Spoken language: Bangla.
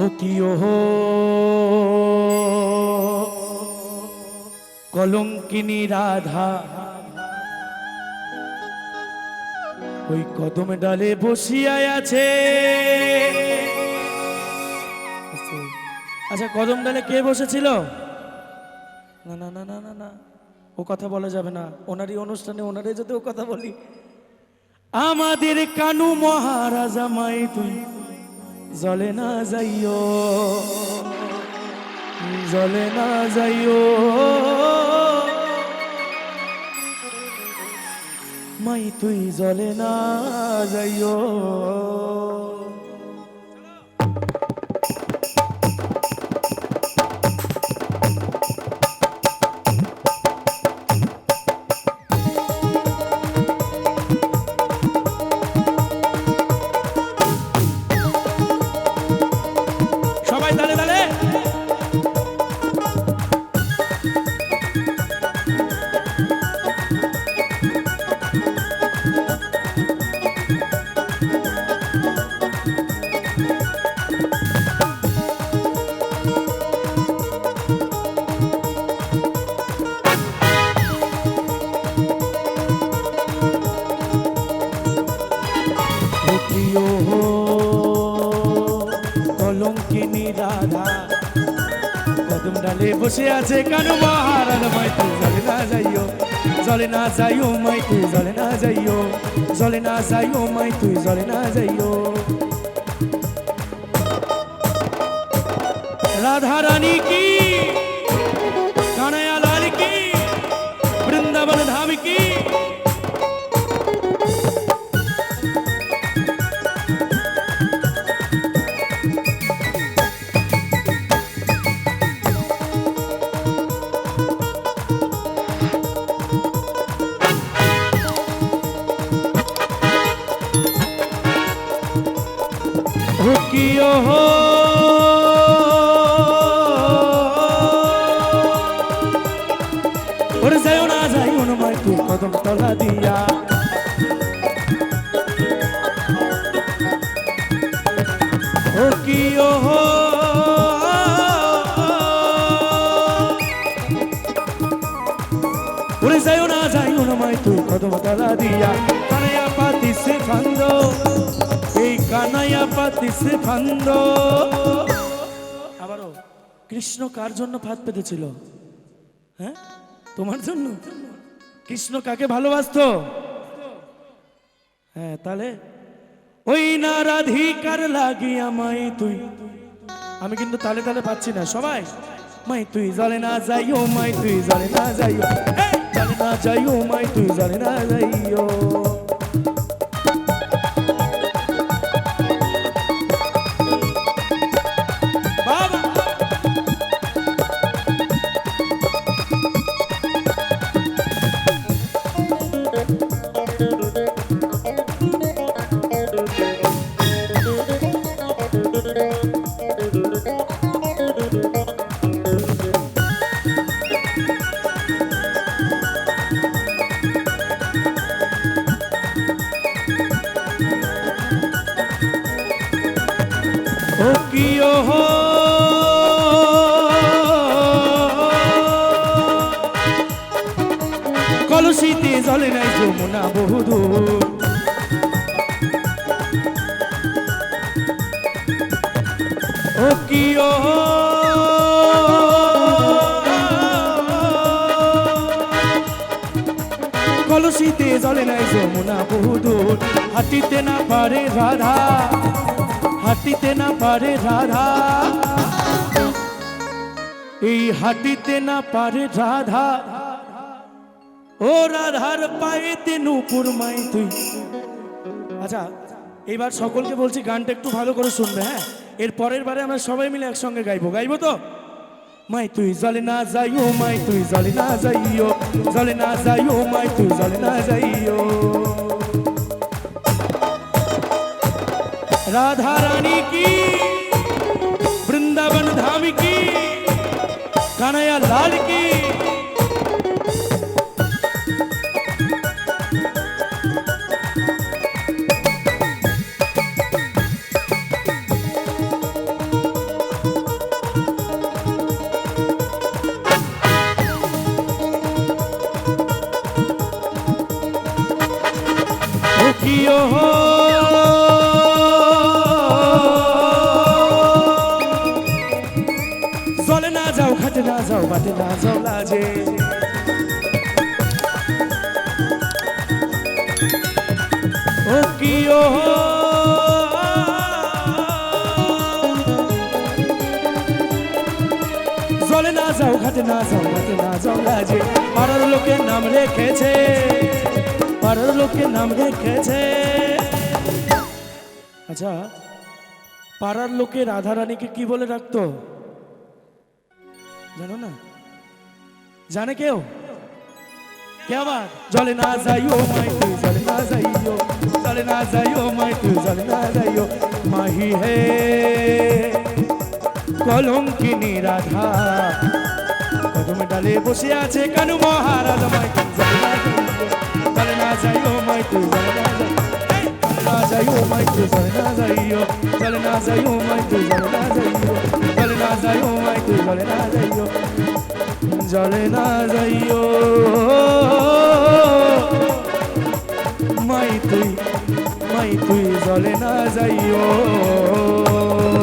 ও কি ওহো কলঙ্কিনী রাধা, ওই কদম ডালে বসিয়ায় আছে। আচ্ছা কদম ডালে কে বসেছিল? না না না না না না, ও কথা বলা যাবে না। ওনারই অনুষ্ঠানে ওনারে যদি ও কথা বলি। আমাদের কানু মহারাজা মাই তুই। জলে না যাইও জলে না যাইও। মাই তুই জলে না যাইও। কলঙ্কিনী রাধা, কদম ডালে বসে আছে কানু মহারাজ? মাই তুই জলে না যাইও, জলে না যাইও মাই জলে না যাইও, জলে না যাইও মাই জলে না যাইও। রাধা রানী কি হুকিও হো। ওরে যাইও না যাইও না মাই, তুই কদম তলা দিয়া। হুকিও হো। ওরে যাইও না যাইও না মাই, তুই কদম তলা দিয়া। কানাইয়া পাতিছে ফান্দ এই কানাইয়া পাতিছে ফান্দ আবারও, কৃষ্ণ কার জন্য ফাঁদ পেতেছিল? হ্যাঁ? তোমার জন্য? কৃষ্ণ কাকে ভালোবাসতো? হ্যাঁ তাহলে? ওই না রাধিকার লাগি আমায় তুই। আমি কিন্তু তালে তালে পাচ্ছি না, সবাই। মাই তুই জলে না যাইও, মাই তুই জলে না যাইও। জলে না যাইও, মাই তুই জলে না যাইও। ও কি ও হো। কলসিতে জলে নাই যমুনা বহুদূর। ও কি ও হো। কলসিতে জলে নাই যমুনা বহুদূর। হাঁটিতে না পারে রাধা। হাঁটিতে না পারে রাধা। এই হাঁটিতে না পারে রাধা। ও রাধার পায়েতে নুপুর মাই তুই। আচ্ছা এবার সকলকে বলছি গানটা একটু ভালো করে শুনবে হ্যাঁ? এর পরের বারে আমরা সবাই মিলে একসঙ্গে গাইবো। গাইবো তো? মাই তুই জলে না যাইও, মাই তুই জলে না যাইও, জলে না যাইও, মাই তুই জলে না যাইও। राधा रानी की वृंदावन धाम की कन्हैया लाल की। हो ঘাটে না যাও লাজে। ও কি ও জলে না যাও ঘাটে না যাও ঘাটে না যাও লাজে। পাড়ার লোকের নাম রেখেছে, পাড়ার লোকের নাম রেখেছে। আচ্ছা পাড়ার লোকে রাধারানীকে কি বলে রাখতো জানো না? জানে কেউ? কে আবার? জলে না যাইও মাই তুই জলে না যাইও জলে না যাইও মাই তুই জলে না যাইও মাহি হে। কলঙ্কিনী রাধা, কদম ডালে বসে আছে কানু মহারাজ মাই জলে না যাইও মাই তুই জলে না যাইও না যাইও মাই তুই জলে না যাইও জলে না যাইও মাই তুই জলে না যাইও জলে না যাইও মাই তুই জলে না যাইও জলে